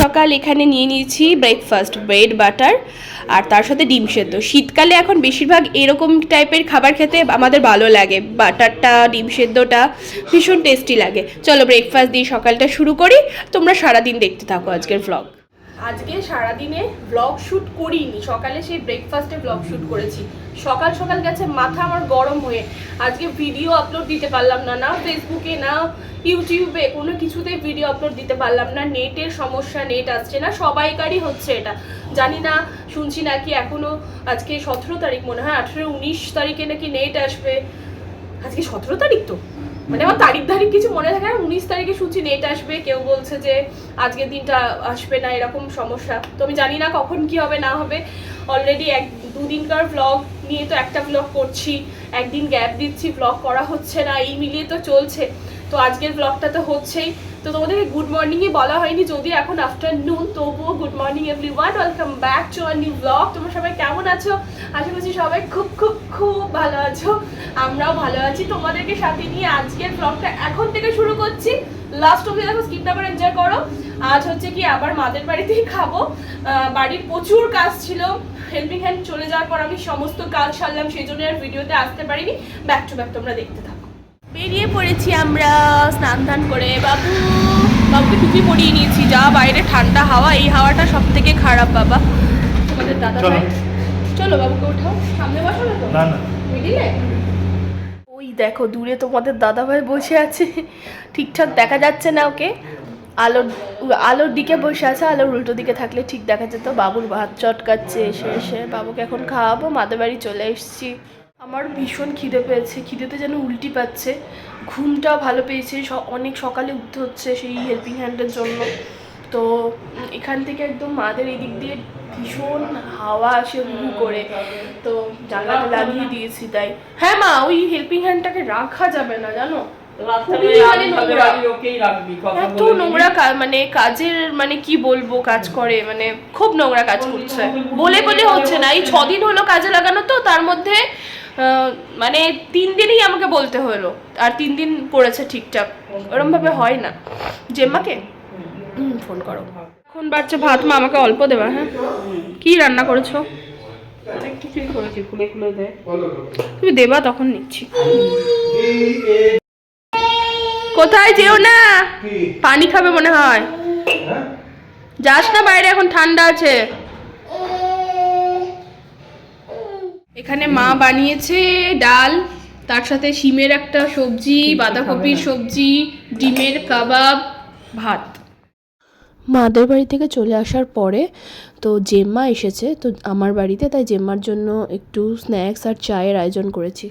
সকাল এখানে নিয়ে নিয়েছি ব্রেকফাস্ট ব্রেড বাটার আর তার সাথে ডিম সেদ্ধ। শীতকালে এখন বেশিরভাগ এরকম টাইপের খাবার খেতে আমাদের ভালো লাগে। বাটারটা, ডিম সেদ্ধটা ভীষণ টেস্টি লাগে। চলো ব্রেকফাস্ট দিয়ে সকালটা শুরু করি। তোমরা সারাদিন দেখতে থাকো আজকের ভ্লগ আজকে সারাদিনে ব্লগ শ্যুট করিনি। সকালে সেই ব্রেকফাস্টে ব্লগ শ্যুট করেছি। সকাল সকাল গেছে, মাথা আমার গরম হয়ে। আজকে ভিডিও আপলোড দিতে পারলাম না। না ফেসবুকে না ইউটিউবে কোনো কিছুতেই ভিডিও আপলোড দিতে পারলাম না। নেটের সমস্যা, নেট আসছে না। সবাইকারই হচ্ছে এটা। জানি না, শুনছি নাকি এখনও আজকে সতেরো তারিখ মনে হয়, আঠেরো উনিশ তারিখে নাকি নেট আসবে। আজকে সতেরো তারিখ তো? মানে আমার তারিখ তারিখ কিছু মনে থাকে না, উনিশ তারিখে শুনছি নেট আসবে, কেউ বলছে যে আজকের দিনটা আসবে না, এরকম সমস্যা। তো আমি জানি না কখন কি হবে, না হবে। অলরেডি এক, দুদিনকার ব্লগ নিয়ে তো একটা ব্লগ করছি, একদিন গ্যাপ দিচ্ছি ব্লগ করা হচ্ছে না, এই মিলিয়ে তো চলছে। তো আজকের ব্লগটা তো হচ্ছেই। তো তোমাদেরকে গুড মর্নিংই বলা হয়নি যদিও এখন আফটারনুন তবুও good morning everyone welcome back to our new blog তোমরা সবাই কেমন আছো? আশা করছি সবাই খুব খুব খুব ভালো আছো। আমরাও ভালো আছি। তোমাদেরকে সাথে নিয়ে আজকের ব্লগটা এখন থেকে শুরু করছি। লাস্ট অব্দি দেখো স্কিপ না করে এনজয় করো। আজ হচ্ছে কি, আবার মাদের বাড়িতেই খাব। বাড়ির প্রচুর কাজ ছিল। হেল্পিং হ্যান্ড চলে যাওয়ার পর আমি সমস্ত কাজ সারলাম, সেই জন্য আর ভিডিওতে আসতে পারিনি। ব্যাক টু ব্যাক তোমরা দেখতে থাকো। বেরিয়ে পড়েছি আমরা স্নান টান করে। বাবু বাবুকে টুপি পরিয়ে নিয়েছি। যা বাইরে ঠান্ডা হাওয়া এই হাওয়াটা সব থেকে খারাপ বাবা। তোমাদের দাদা চলো। ভাই? চলো বাবুকে ওঠাও সামনে বসো না তো? না না। মিডিলে? ওই দেখো দূরে তোমাদের দাদা ভাই বসে আছে। ঠিকঠাক দেখা যাচ্ছে না ওকে। আলোর আলোর দিকে বসে আছে আলোর উল্টো দিকে থাকলে ঠিক দেখা যেত। বাবুর ভাত চটকাচ্ছে এসে এসে। বাবুকে এখন খাওয়াবো মাদের বাড়ি চলে এসেছি। আমার ভীষণ খিদে পেয়েছে, খিদেতে যেন উল্টি পাচ্ছে। ঘুমটা ভালো পেয়েছে অনেক সকালে উঠতে হচ্ছে সেই হেল্পিং হ্যান্ডের জন্য। তো এখান থেকে একদম মাদের এদিক দিয়ে ভীষণ হাওয়া আসে হু করে। তো জানলাটা লাগিয়ে দিয়েছি তাই। হ্যাঁ মা, ওই হেল্পিং হ্যান্ডটাকে রাখা যাবে না, জানো। এত নোংরা কা- মানে কাজের মানে কি বলব কাজ করে মানে খুব নোংরা কাজ করছে। বলে বলে হচ্ছে না। এই ছদিন হলো কাজে লাগানো তো তার মধ্যে মানে তিন দিনই আমাকে বলতে হলো আর তিন দিন করেছে ঠিকঠাক। ওরম ভাবে হয় না। জেম্মাকে? ফোন করো। এখন বাচ্চা ভাত মা আমাকে অল্প দেবা হ্যাঁ? কি রান্না করেছ? তুমি দেবা তখন নিচ্ছি। কোথায় যেও না? পানি খাবে মনে হয়। যাস না বাইরে এখন ঠান্ডা আছে। এখানে মা বানিয়েছে ডাল তার সাথে শিমের একটা সবজি বাঁধাকপির সবজি ডিমের কাবাব ভাত। মাদের বাড়ি থেকে চলে আসার পরে তো জেম্মা এসেছে তো আমার বাড়িতে তাই জেম্মার জন্য একটু স্ন্যাক্স আর চায়ের আয়োজন করেছি।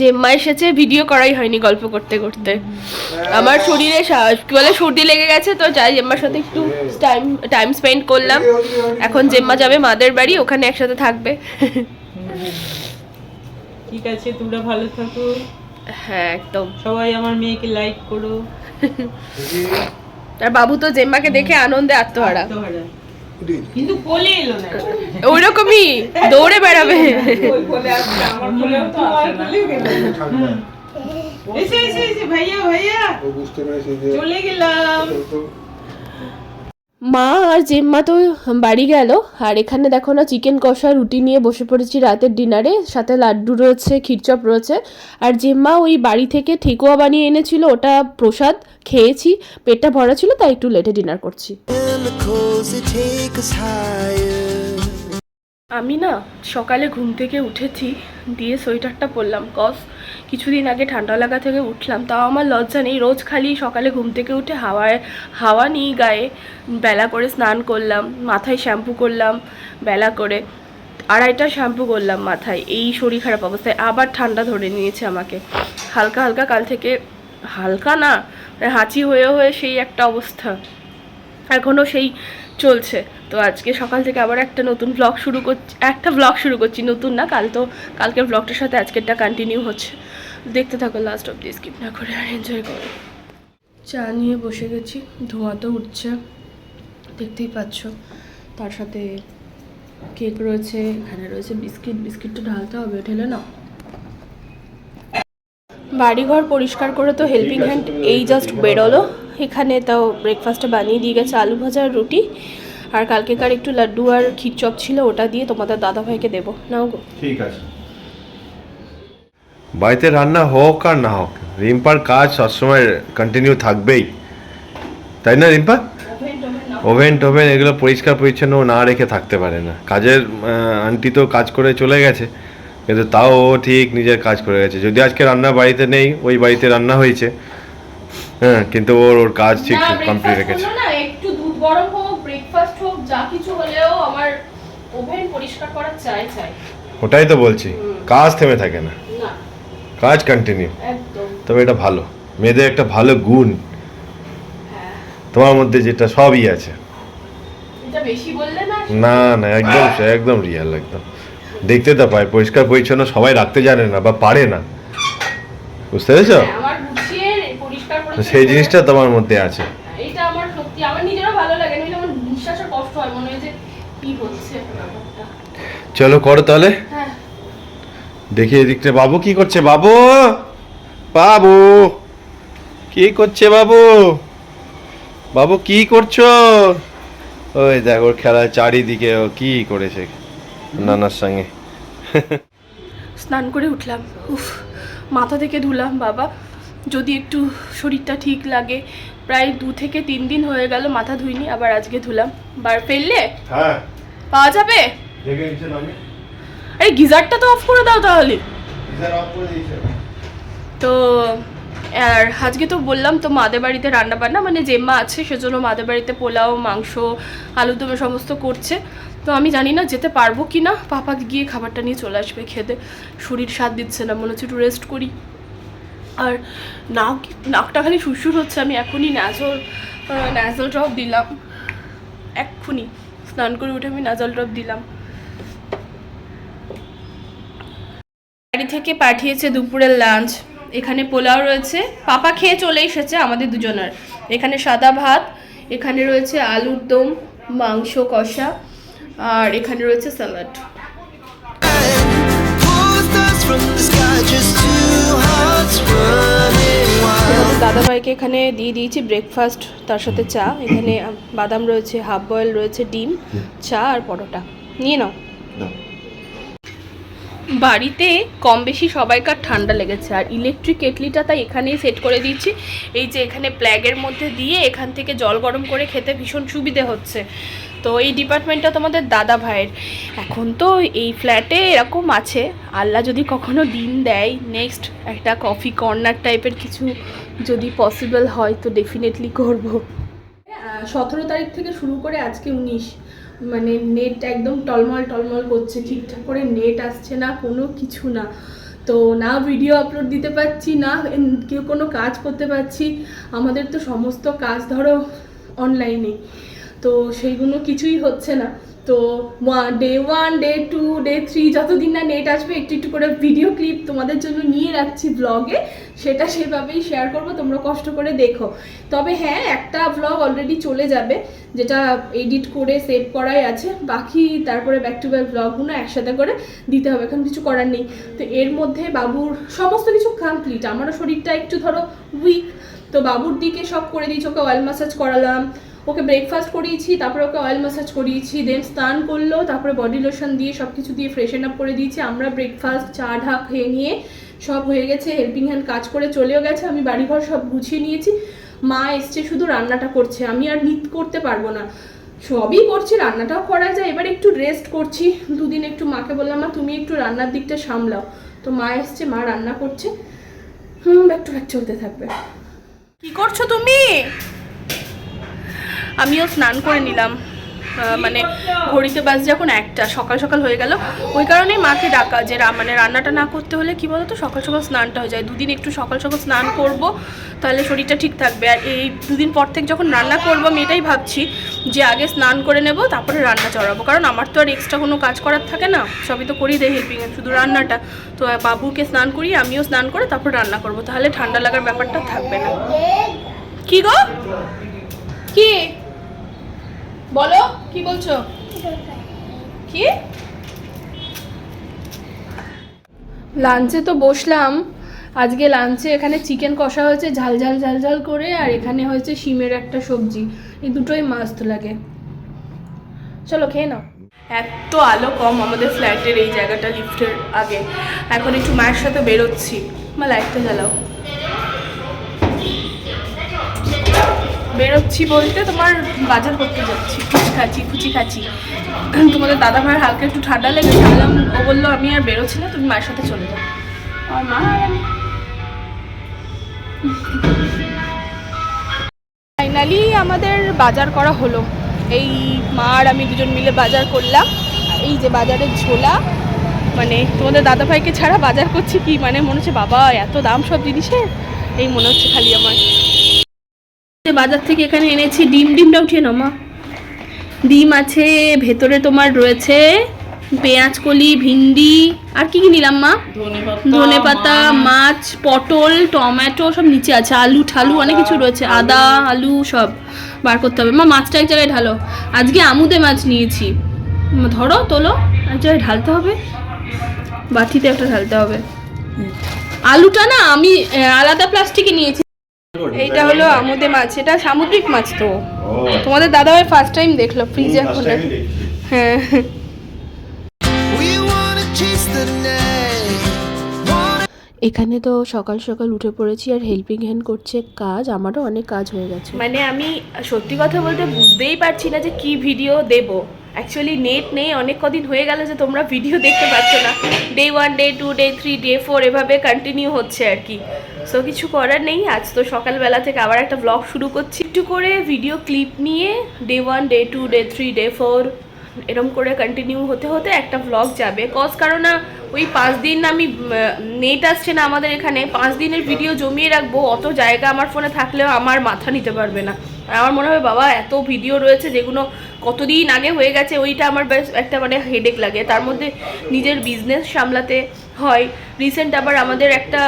জেম্মা এসেছে ভিডিও করাই হয়নি গল্প করতে করতে। আমার শরীরে কি বলে সর্দি লেগে গেছে তো যাই জেম্মার সাথে একটু টাইম টাইম স্পেন্ড করলাম। এখন জেম্মা যাবে মাদের বাড়ি ওখানে একসাথে থাকবে। ঠিক আছে তোমরা ভালো থাকো। হ্যাঁ একদম। সবাই আমার মেয়েকে লাইক করো। আর বাবু তো জেম্মাকে দেখে আনন্দে আত্মহারা। আত্মহারা। কিন্তু কোলে এলো না। ওইরকমই দৌড়ে বেড়াবে। আমার কোলেও তো আসে এসে এসে এসে ভাইয়া ভাইয়া। চলে গেলাম। মা আর জেম্মা তো বাড়ি গেল। আর এখানে দেখো না চিকেন কষা, রুটি নিয়ে বসে পড়েছি রাতের ডিনারে সাথে লাড্ডু রয়েছে, ক্ষীরচপ রয়েছে। আর জেম্মা ওই বাড়ি থেকে ঠেকুয়া বানিয়ে এনেছিল, ওটা প্রসাদ খেয়েছি। পেটটা ভরা ছিল, তাই একটু লেটে ডিনার করছি. আমি না সকালে ঘুম থেকে উঠেছি, দিয়ে সোয়েটারটা পরলাম কস কিছুদিন আগে ঠান্ডা লাগা থেকে উঠলাম, তাও আমার লজ্জা নেই। রোজ খালি সকালে ঘুম থেকে উঠে হাওয়ায়, হাওয়া নিই গায়ে বেলা করে স্নান করলাম, মাথায় শ্যাম্পু করলাম, বেলা করে আড়াইটা শ্যাম্পু করলাম মাথায়। এই শরীর খারাপ অবস্থায় আবার ঠান্ডা ধরে নিয়েছে আমাকে। হালকা হালকা কাল থেকে, হালকা না মানে হাঁচি হয়ে হয়ে সেই একটা অবস্থা। এখনও সেই চলছে। তো আজকে সকাল থেকে আবার একটা নতুন ব্লগ শুরু করছি, একটা ব্লগ শুরু করছি, নতুন না, কাল তো, কালকের ব্লগটার সাথে আজকেরটা কন্টিনিউ হচ্ছে। দেখতে থাকো লাস্ট অব স্কিপ না করে আর এনজয় করো। চা নিয়ে বসে গেছি ধোঁয়া তো উঠছে দেখতেই পাচ্ছ। তার সাথে কেক রয়েছে এখানে রয়েছে বিস্কিট বিস্কিট তো ঢালতে হবে ঢেলে না বাড়িঘর পরিষ্কার করে তো হেল্পিং হ্যান্ড এই জাস্ট বেরোলো। এখানে তাও ব্রেকফাস্টে বানিয়ে দিয়ে গেছে আলু ভাজা আর রুটি। আর কালকেকার একটু লাড্ডু আর ক্ষীর চপ ছিল ওটা দিয়ে তোমাদের দাদাভাইকে দেবো। নাও গো। ঠিক আছে। বাড়িতে রান্না হোক আর না হোক রিম্পার কাজ সবসময় কন্টিনিউ থাকবেই। তাই না রিম্পা? ওভেন টোভেন এগুলো পরিষ্কার পরিচ্ছন্ন না রেখে থাকতে পারে না। কাজের আন্টি তো কাজ করে চলে গেছে কিন্তু তাও ও ঠিক নিজের কাজ করে গেছে। যদি আজকে রান্না বাড়িতে নেই ওই বাড়িতে রান্না হয়েছে। হ্যাঁ কিন্তু ওর ওর কাজ ঠিক কমপ্লিট রেখেছে। না একটু দুধ গরম হোক ব্রেকফাস্ট হোক যা কিছু হলেও আমার ওভেন পরিষ্কার করা চাই চাই। ওটাই তো বলছি কাজ থেমে থাকে না। কাজ কন্টিনিউ তবে এটা ভালো। মেয়েদের একটা ভালো গুণ। তোমার মধ্যে যেটা সবই আছে। না? না একদম একদম রিয়াল একদম। দেখতে তো পায় পরিষ্কার পরিচ্ছন্ন সবাই রাখতে জানে না বা পারে না। বুঝতে পেরেছ? হ্যাঁ, সেই জিনিসটা তোমার মধ্যে আছে। এটা আমার সত্যি আমার নিজেরও ভালো লাগে আমার নিঃশ্বাসের কষ্ট হয় মনে হয় যে কি হচ্ছে। চলো করো তাহলে। হ্যাঁ। দেখি এদিকটা বাবু কি করছে? বাবু! বাবু! কি করছে বাবু? বাবু কি করছ? ওই দেখ ওর খেলা চারিদিকে ও কি করেছে নানার সঙ্গে। স্নান করে উঠলাম। উফ মাথা থেকে ধুলাম বাবা। যদি একটু শরীরটা ঠিক লাগে। প্রায় দু থেকে তিন দিন হয়ে গেল মাথা ধুইনি আবার আজকে ধুলাম। বার ফেললে? হ্যাঁ। পাওয়া যাবে? দেখে নিচ্ছেন আমি আরে গিজারটা তো অফ করে দাও তাহলে। তো আর আজকে তো বললাম তো মাদের বাড়িতে রান্না বান্না মানে জেম্মা আছে সেজন্য মাদের বাড়িতে পোলাও মাংস আলু দমে সমস্ত করছে। তো আমি জানি না যেতে পারব কি না পাপা গিয়ে খাবারটা নিয়ে চলে আসবে খেতে। শরীর স্বাদ দিচ্ছে না মনে হচ্ছে একটু রেস্ট করি। আর নাক নাকটা খালি সুরসুর হচ্ছে আমি এখনই ন্যাজল ন্যাজল ড্রপ দিলাম। এক্ষুনি স্নান করে উঠে আমি ন্যাজল ড্রপ দিলাম। বাড়ি থেকে পাঠিয়েছে দুপুরের লাঞ্চ এখানে পোলাও রয়েছে। পাপা খেয়ে চলে এসেছে আমাদের দুজনের। এখানে সাদা ভাত, এখানে রয়েছে আলুর দম, মাংস, কষা, আর এখানে রয়েছে স্যালাড দাদাভাইকে এখানে দিয়ে দিয়েছি ব্রেকফাস্ট তার সাথে চা। এখানে বাদাম রয়েছে হাফ বয়েল রয়েছে, ডিম, চা আর পরোটা। নিয়ে নাও। বাড়িতে কম বেশি সবাইকার ঠান্ডা লেগেছে, আর ইলেকট্রিক কেটলিটা তাই এখানেই সেট করে দিচ্ছি এই যে এখানে প্ল্যাগের মধ্যে দিয়ে এখান থেকে জল গরম করে খেতে ভীষণ সুবিধে হচ্ছে। তো এই ডিপার্টমেন্টটা তোমাদের দাদা ভাইয়ের। এখন তো এই ফ্ল্যাটে এরকম আছে। আল্লাহ যদি কখনো দিন দেয় নেক্সট একটা কফি কর্নার টাইপের কিছু যদি পসিবল হয়, তো ডেফিনেটলি করব। সতেরো তারিখ থেকে শুরু করে আজকে উনিশ। মানে নেট একদম টলমল টলমল করছে, ঠিকঠাক করে নেট আসছে না, কোনো কিছু না। তো না ভিডিও আপলোড দিতে পারছি, না কেউ কোনো কাজ করতে পারছি, আমাদের তো সমস্ত কাজ ধরো অনলাইনে তো সেইগুলো কিছুই হচ্ছে না। তো day one day two day three যতদিন না নেট আসবে, একটু একটু করে ভিডিও ক্লিপ তোমাদের জন্য নিয়ে রাখছি ব্লগে সেটা সেভাবেই শেয়ার করব, তোমরা কষ্ট করে দেখো। তবে হ্যাঁ একটা ব্লগ অলরেডি চলে যাবে, যেটা এডিট করে সেভ করাই আছে। বাকি তারপরে ব্যাক টু ব্যাক ব্লগগুলো একসাথে করে দিতে হবে, এখন কিছু করার নেই। তো এর মধ্যে বাবুর সমস্ত কিছু কমপ্লিট আমারও শরীরটা একটু ধরো উইক তো বাবুর দিকে সব করে দিয়েছি, ওকে অয়েল ম্যাসাজ করালাম। ওকে ব্রেকফাস্ট করিয়েছি, তারপরে ওকে অয়েল ম্যাসাজ করিয়েছি দেন স্নান করল, তারপরে বডি লোশন দিয়ে সব কিছু দিয়ে ফ্রেশন আপ করে দিয়েছি, আমরা ব্রেকফাস্ট চা, ঢা খেয়ে নিয়ে সব হয়ে গেছে হেল্পিং হ্যান্ড কাজ করে চলেও গেছে, আমি বাড়িঘর সব গুছিয়ে নিয়েছি, মা এসছে শুধু রান্নাটা করছে, আমি আর নিত করতে পারব না, সবই করছি, রান্নাটাও করা যায়, এবার একটু রেস্ট করছি, দুদিন একটু মাকে বললাম, মা, তুমি একটু রান্নার দিকটা সামলাও তো মা এসছে, মা রান্না করছে, হুম ব্যাক টু ব্যাক চলতে থাকবে। কি করছ তুমি? আমিও স্নান করে নিলাম। মানে ঘড়িতে বাস যখন একটা, সকাল সকাল হয়ে গেল। ওই কারণেই মাকে ডাকা যে মানে রান্নাটা না করতে হলে কি বলতো, সকাল সকাল স্নানটা হয়ে যায়। দুদিন একটু সকাল সকাল স্নান করব, তাহলে শরীরটা ঠিক থাকবে। আর এই দুদিন পর থেকে যখন রান্না করব, আমি এটাই ভাবছি যে আগে স্নান করে নেব, তারপরে রান্না চড়াবো। কারণ আমার তো আর এক্সট্রা কোনো কাজ করার থাকে না। সবই তো করি দেয় হেল্পিং শুধু রান্নাটা। তো বাবুকে স্নান করি আমিও স্নান করে তারপর রান্না করব। তাহলে ঠান্ডা লাগার ব্যাপারটা থাকবে না। কি গো? কি? বলো কি বলছো? কি? লাঞ্চে তো বসলাম। আজকে লাঞ্চে এখানে চিকেন কষা হয়েছে ঝাল ঝাল ঝাল ঝাল করে আর এখানে হয়েছে শিমের একটা সবজি। এই দুটোই মাস্ত লাগে। চলো খেয়ে নাও। এত আলো কম আমাদের ফ্ল্যাটের এই জায়গাটা লিফটের আগে। এখন একটু মায়ের সাথে বেরোচ্ছি। মা লাইটটা জ্বালাও। বেরোচ্ছি বলতে তোমার বাজার করতে যাচ্ছি ফুচি খাচ্ছি ফুচি খাচ্ছি তোমাদের দাদা ভাইয়ের হালকা একটু ঠান্ডা লেগেছে বললাম ও বলল আমি আর বেরোচ্ছি না, তুমি মায়ের সাথে চলে যাও। আর মা ফাইনালি আমাদের বাজার করা হলো। এই মা আর আমি দুজন মিলে বাজার করলাম। এই যে বাজারের ঝোলা মানে তোমাদের দাদা ভাইকে ছাড়া বাজার করছি কি? মানে মনে হচ্ছে, বাবা, এত দাম সব জিনিসের? এই মনে হচ্ছে খালি আমার। বাজার থেকে এখানে এনেছি। ডিম ডিমটা উঠিয়ে নাও মা। ডিম আছে ভেতরে তোমার রয়েছে পেঁয়াজ কলি ভিন্ডি আর কি কি নিলাম মা? ধনে পাতা মাছ। পটল টমেটো সব নিচে আছে। আলু ঠালু অনেক কিছু রয়েছে। আদা আলু সব বার করতে হবে। মা মাছটা এক জায়গায় ঢালো। আজকে আমুদে মাছ নিয়েছি। ধরো তোলো। এক জায়গায় ঢালতে হবে। বাটিতে একটা ঢালতে হবে। আলুটা না আমি আলাদা প্লাস্টিকে নিয়েছি। এইটা হলো আমুদে মাছ এটা সামুদ্রিক মাছ তো। তোমাদের দাদাভাই ফার্স্ট টাইম দেখল ফ্রিজে এখন হ্যাঁ। এখানে তো সকাল সকাল উঠে পড়েছি আর হেল্পিং হ্যান্ড করছে কাজ আমারও অনেক কাজ হয়ে গেছে। মানে আমি সত্যি কথা বলতে বুঝতেই পারছি না যে কি ভিডিও দেব। অ্যাকচুয়ালি নেট নেই অনেক কদিন হয়ে গেল যে তোমরা ভিডিও দেখতে পাচ্ছ না। Day one day two day three day four এভাবে কন্টিনিউ হচ্ছে আর কি। সো কিছু করার নেই। আজ তো সকালবেলা থেকে আবার একটা ব্লগ শুরু করছি। একটু করে ভিডিও ক্লিপ নিয়ে day one day two day three day four এরম করে কন্টিনিউ হতে হতে একটা ব্লগ যাবে। কজ কারণ ওই পাঁচ দিন আমি নেট আসছে না আমাদের এখানে। পাঁচ দিনের ভিডিও জমিয়ে রাখব। অত জায়গা আমার ফোনে থাকলেও আমার মাথা নিতে পারবে না। আমার মনে হয়, বাবা, এত ভিডিও রয়েছে যেগুলো কতদিন আগে হয়ে গেছে, ওইটা আমার বেশ একটা মানে হেডেক লাগে। তার মধ্যে নিজের বিজনেস সামলাতে হয়। রিসেন্ট আবার আমাদের একটা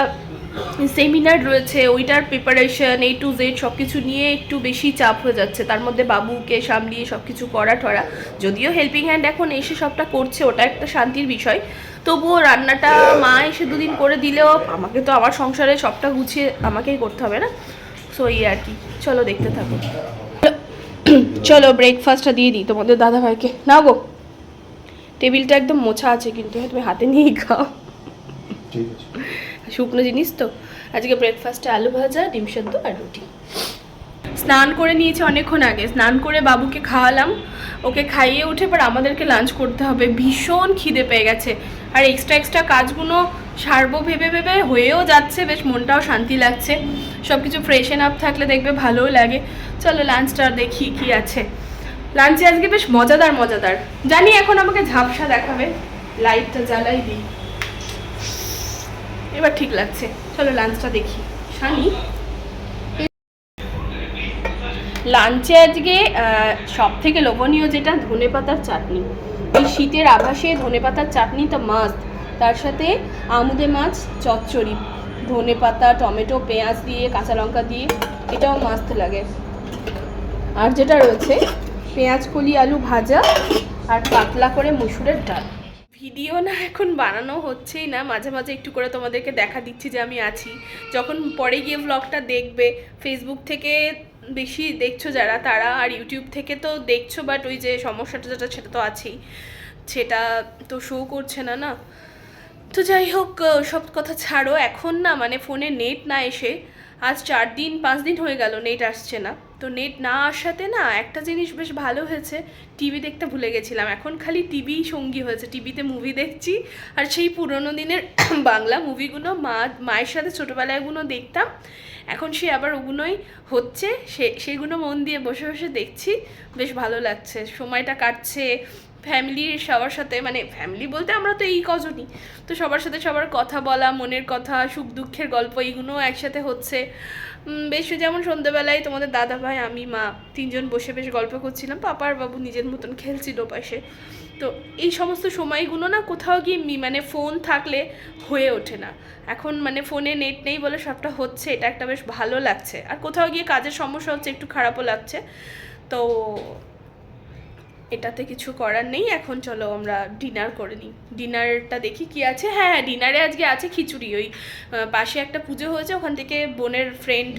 সেমিনার রয়েছে ওইটার প্রিপারেশন এই টু জেড সব কিছু নিয়ে একটু বেশি চাপ হয়ে যাচ্ছে। তার মধ্যে বাবুকে সামলিয়ে সব কিছু করা ঠরা। যদিও হেল্পিং হ্যান্ড এখন এসে সবটা করছে ওটা একটা শান্তির বিষয়। তবুও রান্নাটা মা এসে দুদিন করে দিলেও আমাকে তো আমার সংসারে সবটা গুছিয়ে আমাকেই করতে হবে না? সো এই আর কি। চলো দেখতে থাকো। চলো ব্রেকফাস্টটা দিয়ে দিই তোমাদের দাদা ভাইকে না গো। টেবিলটা একদম মোছা আছে কিন্তু হ্যাঁ, তুমি হাতে নিয়েই খাও। শুকনো জিনিস তো। আজকে ব্রেকফাস্টে আলু ভাজা, ডিম সেদ্ধ আর রুটি। স্নান করে নিয়েছি অনেকক্ষণ আগে। স্নান করে বাবুকে খাওয়ালাম। ওকে খাইয়ে উঠে পর আমাদেরকে লাঞ্চ করতে হবে। ভীষণ খিদে পেয়ে গেছে। আর এক্সট্রা এক্সট্রা কাজগুলো সারবো ভেবে ভেবে হয়েও যাচ্ছে। বেশ মনটাও শান্তি লাগছে। সব কিছু ফ্রেশন আপ থাকলে দেখবে ভালোও লাগে। চলো লাঞ্চটা দেখি কি আছে। লাঞ্চে আজকে বেশ মজাদার মজাদার। জানি এখন আমাকে ঝাপসা দেখাবে। লাইটটা জ্বালাই দিই। এবার ঠিক লাগছে। চলো লাঞ্চটা দেখি। শানি লাঞ্চে আজকে সব থেকে লোভনীয় যেটা ধনে পাতার চাটনি। এই শীতের আভাসে ধনে পাতার চাটনি তো মাস্ট তার সাথে আমুদে মাছ, চচ্চড়ি ধনে পাতা টমেটো, পেঁয়াজ দিয়ে, কাঁচা লঙ্কা দিয়ে, এটাও মাস্ত লাগে। আর যেটা রয়েছে, পেঁয়াজ, কলি, আলু ভাজা, আর পাতলা করে মুসুরের ডাল। ভিডিও না এখন বানানো হচ্ছেই না। মাঝে মাঝে একটু করে তোমাদেরকে দেখা দিচ্ছি যে আমি আছি। যখন পরে গিয়ে ব্লগটা দেখবে ফেসবুক থেকে বেশি দেখছ যারা, তারা আর ইউটিউব থেকে তো দেখছ বাট ওই যে সমস্যাটা যেটা, সেটা তো আছেই। সেটা তো শো করছে না না? তো যাই হোক সব কথা ছাড়ো। এখন না মানে ফোনে নেট না এসে, আজ চার দিন, পাঁচ দিন হয়ে গেল নেট আসছে না। তো নেট না আসাতে না একটা জিনিস বেশ ভালো হয়েছে টিভি দেখতে ভুলে গেছিলাম। এখন খালি টিভি সঙ্গী হয়েছে। টিভিতে মুভি দেখছি। আর সেই পুরনো দিনের বাংলা মুভিগুলো মা, মায়ের সাথে ছোটোবেলায়গুলো দেখতাম। এখন সে আবার ওগুলোই হচ্ছে। সে, সেগুলো মন দিয়ে বসে বসে দেখছি। বেশ ভালো লাগছে। সময়টা কাটছে। ফ্যামিলির সবার সাথে মানে ফ্যামিলি বলতে আমরা তো এই কজনই। তো সবার সাথে সবার কথা বলা, মনের কথা, সুখ দুঃখের গল্প এইগুলোও একসাথে হচ্ছে। বেশ, যেমন সন্ধ্যেবেলায় তোমাদের দাদা ভাই আমি, মা তিনজন বসে বেশ গল্প করছিলাম। পাপার বাবু নিজের মতন খেলছিল পাশে। তো এই সমস্ত সময়গুলো না কোথাও গিয়ে মানে ফোন থাকলে হয়ে ওঠে না। এখন মানে ফোনে নেট নেই বলে সবটা হচ্ছে, এটা একটা বেশ ভালো লাগছে। আর কোথাও গিয়ে কাজের সমস্যা হচ্ছে, একটু খারাপও লাগছে। তো এটাতে কিছু করার নেই, এখন চলো আমরা ডিনার করে নিই। ডিনারটা দেখি কি আছে। হ্যাঁ হ্যাঁ ডিনারে আজকে আছে খিচুড়ি, ওই পাশে একটা পুজো হয়েছে, ওখান থেকে বোনের ফ্রেন্ড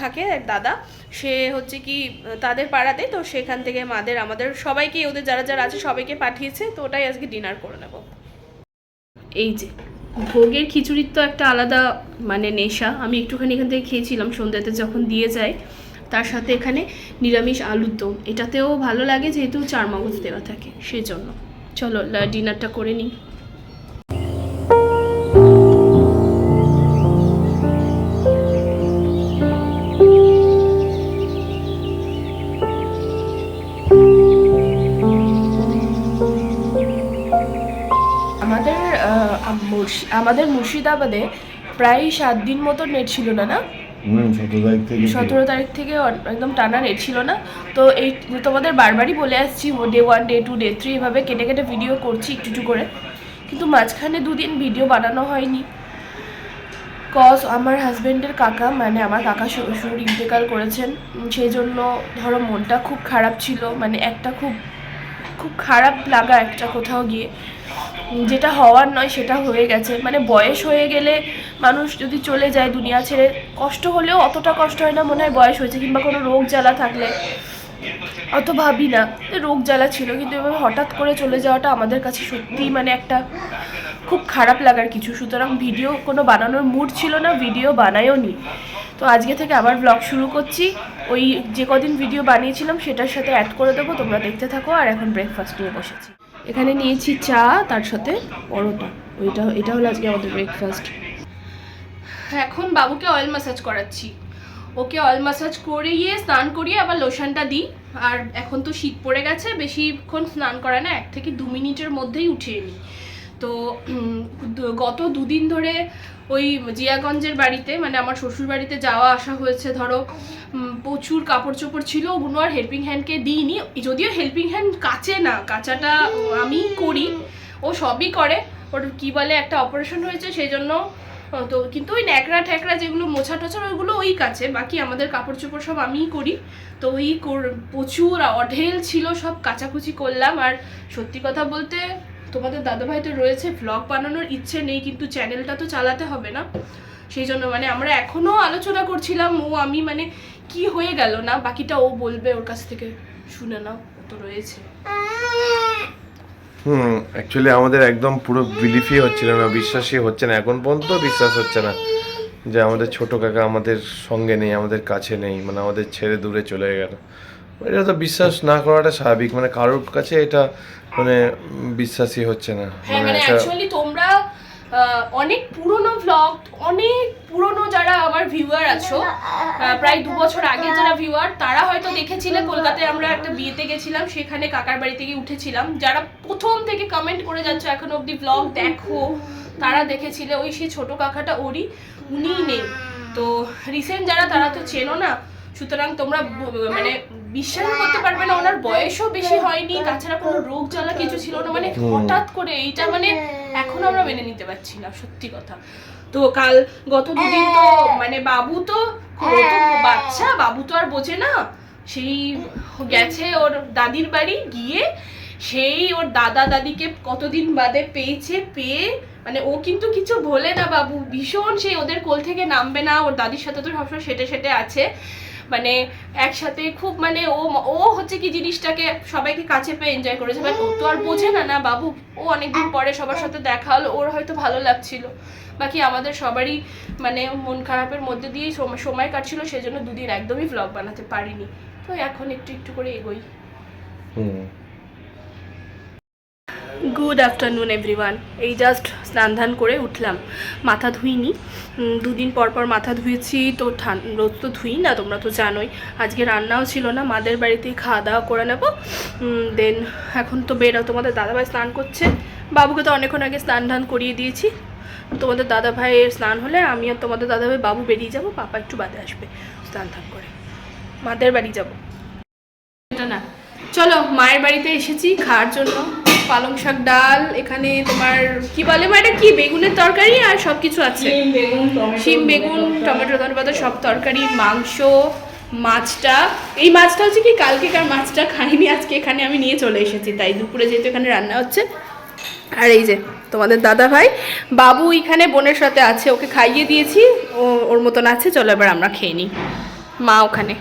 থাকে, এক দাদা। সে হচ্ছে কি তাদের পাড়াতে, তো সেখান থেকে মাদের, আমাদের সবাইকে, ওদের যারা যারা আছে, সবাইকে পাঠিয়েছে, তো ওটাই আজকে ডিনার করে নেব। এই যে, ভোগের খিচুড়ির তো একটা আলাদা মানে নেশা। আমি একটুখানি এখান থেকে খেয়েছিলাম, সন্ধ্যাতে যখন দিয়ে যায়। তার সাথে এখানে নিরামিষ আলুর দম। এটাতেও ভালো লাগে যেহেতু চার মগজ দেওয়া থাকে, সেজন্য। চলো ডিনারটা করে নিই। আমাদের আমাদের মুর্শিদাবাদে প্রায় সাত দিন মতো নেট ছিল না না? সতেরো তারিখ থেকে। একদম টানা নেট ছিল না। তো এই তোমাদের বারবারই বলে আসছি day one day two day three এভাবে কেটে কেটে ভিডিও করছি একটু একটু করে। কিন্তু মাঝখানে দুদিন ভিডিও বানানো হয়নি। কজ আমার হাজব্যান্ডের কাকা মানে আমার কাকা শ্বশুর ইন্তেকাল করেছেন। সেই জন্য ধরো মনটা খুব খারাপ ছিল। মানে একটা খুব খুব খারাপ লাগা একটা কোথাও গিয়ে। যেটা হওয়ার নয়, সেটা হয়ে গেছে। মানে বয়স হয়ে গেলে মানুষ যদি চলে যায় দুনিয়া ছেড়ে, কষ্ট হলেও অতটা কষ্ট হয় না, মনে হয় বয়স হয়েছে, কিংবা কোনো রোগ জ্বালা থাকলে। অত ভাবি না রোগ জ্বালা ছিল, কিন্তু এভাবে হঠাৎ করে চলে যাওয়াটা আমাদের কাছে সত্যিই মানে একটা খুব খারাপ লাগার কিছু। সুতরাং ভিডিও কোনো বানানোর মুড ছিল না ভিডিও বানায়ও নি। তো আজকে থেকে আবার ব্লগ শুরু করছি। ওই যে কদিন ভিডিও বানিয়েছিলাম, সেটার সাথে অ্যাড করে দেবো, তোমরা দেখতে থাকো। আর এখন ব্রেকফাস্ট নিয়ে বসেছি। এখানে নিয়েছি চা, তার সাথে পরোটা। ওইটা, এটা হলো আজকে আমাদের ব্রেকফাস্ট এখন বাবুকে অয়েল ম্যাসাজ করাচ্ছি। ওকে অয়েল ম্যাসাজ করিয়ে, স্নান করিয়ে আবার লোশনটা দিই। আর এখন তো শীত পড়ে গেছে, বেশিক্ষণ স্নান করায় না, এক থেকে দু মিনিটের মধ্যেই উঠিয়ে নিই। তো গত দুদিন ধরে ওই জিয়াগঞ্জের বাড়িতে মানে আমার শ্বশুর বাড়িতে যাওয়া আসা হয়েছে, ধরো প্রচুর কাপড় চোপড় ছিল, ওগুলো আর হেল্পিং হ্যান্ডকে দিইনি, যদিও হেল্পিং হ্যান্ড কাচে না, কাচাটা আমি করি, ও সবই করে, ওর কি বলে, একটা অপারেশন হয়েছে সেই জন্য তো, কিন্তু ওই ন্যাকড়া ট্যাকড়া যেগুলো মোছা টোছা, ওইগুলো ওই কাছে বাকি আমাদের কাপড় চোপড় সব আমিই করি, তো ওই প্রচুর অঢেল ছিল, সব কাচাকুচি করলাম, আর সত্যি কথা বলতে তোমাদের দাদাভাই তো রয়েছে ভ্লগ বানানোর ইচ্ছে নেই, কিন্তু চ্যানেলটা তো চালাতে হবে না। সেই জন্য মানে আমরা এখনও আলোচনা করছিলাম, ও আমি মানে কি হয়ে গেল না, বাকিটা ও বলবে ওর কাছ থেকে, শুনে নাও তো রয়েছে। হুম অ্যাকচুয়ালি আমাদের একদম পুরো বিলিফই হচ্ছিল না, বিশ্বাসই হচ্ছে না, এখন পর্যন্ত বিশ্বাস হচ্ছে না, যে আমাদের ছোট কাকা আমাদের সঙ্গে নেই, আমাদের কাছে নেই মানে আমাদের ছেড়ে দূরে চলে গেল। এটা তো বিশ্বাস না করাটা স্বাভাবিক। মানে কারোর কাছে এটা মানে বিশ্বাসই হচ্ছে না। হ্যাঁ মানে মানে অ্যাকচুয়ালি তোমরা আহ, অনেক পুরনো ভ্লগ অনেক পুরনো যারা আমার ভিউয়ার আছো প্রায় দু বছর আগে যারা ভিউয়ার তারা হয়তো দেখেছিলে কলকাতায় আমরা একটা বিয়েতে গেছিলাম সেখানে কাকার বাড়ি থেকে উঠেছিলাম। যারা প্রথম থেকে কমেন্ট করে যাচ্ছ এখন অবধি ভ্লগ দেখো তারা দেখেছিলে ওই সেই ছোট কাকাটা ওরই উনিই নেই। তো রিসেন্ট যারা তারা তো চেনো না সুতরাং তোমরা মানে বিশ্বাস করতে পারবে না ওনার বয়সও বেশি হয়নি তাছাড়া কোনো রোগ জ্বালা কিছু ছিল না মানে হঠাৎ করে এইটা মানে এখন আমরা মেনে নিতে পারছি না সত্যি কথা। তো কাল গত দুদিন তো মানে বাবু তো বাচ্চা বাবু তো আর বোঝে না। সেই গেছে ওর দাদির বাড়ি গিয়ে সেই ওর দাদা দাদিকে কতদিন বাদে পেয়েছে পেয়ে মানে ও কিন্তু কিছু ভোলে না বাবু ভীষণ সেই ওদের কোল থেকে নামবে না ওর দাদির সাথে তো সবসময় সেটে সেটে আছে। মানে একসাথে খুব মানে ও ও হচ্ছে কি জিনিসটাকে সবাইকে কাছে পেয়ে এনজয় করেছে। বাট ও তো আর বোঝে না না বাবু, ও অনেকদিন পরে সবার সাথে দেখা হলো, ওর হয়তো ভালো লাগছিল। বাকি আমাদের সবারই মানে মন খারাপের মধ্যে দিয়েই সময় কাটছিল সেই জন্য দুদিন একদমই ভ্লগ বানাতে পারিনি। তো এখন একটু একটু করে এগোই। হুম। গুড আফটারনুন এভরিওয়ান এই জাস্ট স্নান ধান করে উঠলাম। মাথা ধুইনি। দুদিন পর পর মাথা ধুয়েছি। তো রোজ তো ধুই না, তোমরা তো জানোই। আজকে রান্নাও ছিল না, মাদের বাড়িতেই খাওয়া দাওয়া করে নেব। দেন এখন তো বেরো, তোমাদের দাদাভাই স্নান করছে। বাবুকে তো অনেকক্ষণ আগে স্নান ধান করিয়ে দিয়েছি। তোমাদের দাদাভাইয়ের স্নান হলে আমি আর তোমাদের দাদাভাই বাবু বেরিয়ে যাব, পাপা একটু বাদে আসবে স্নান ধান করে। মাদের বাড়ি যাব। না চলো মায়ের বাড়িতে এসেছি খাওয়ার জন্য পালং শাক ডাল এখানে তোমার কি বলে মা এটা কি বেগুনের তরকারি আর সব কিছু আছে শিম বেগুন টমেটো শিম বেগুন টমেটো ধনেপাতা সব তরকারি মাংস মাছটা এই মাছটা হচ্ছে কি কালকেকার মাছটা খাইনি আজকে এখানে আমি নিয়ে চলে এসেছি তাই দুপুরে যেহেতু এখানে রান্না হচ্ছে আর এই যে তোমাদের দাদা ভাই বাবু এখানে বোনের সাথে আছে ওকে খাইয়ে দিয়েছি ও ওর মতন আছে চলো এবার আমরা খেয়ে নিই মা ওখানে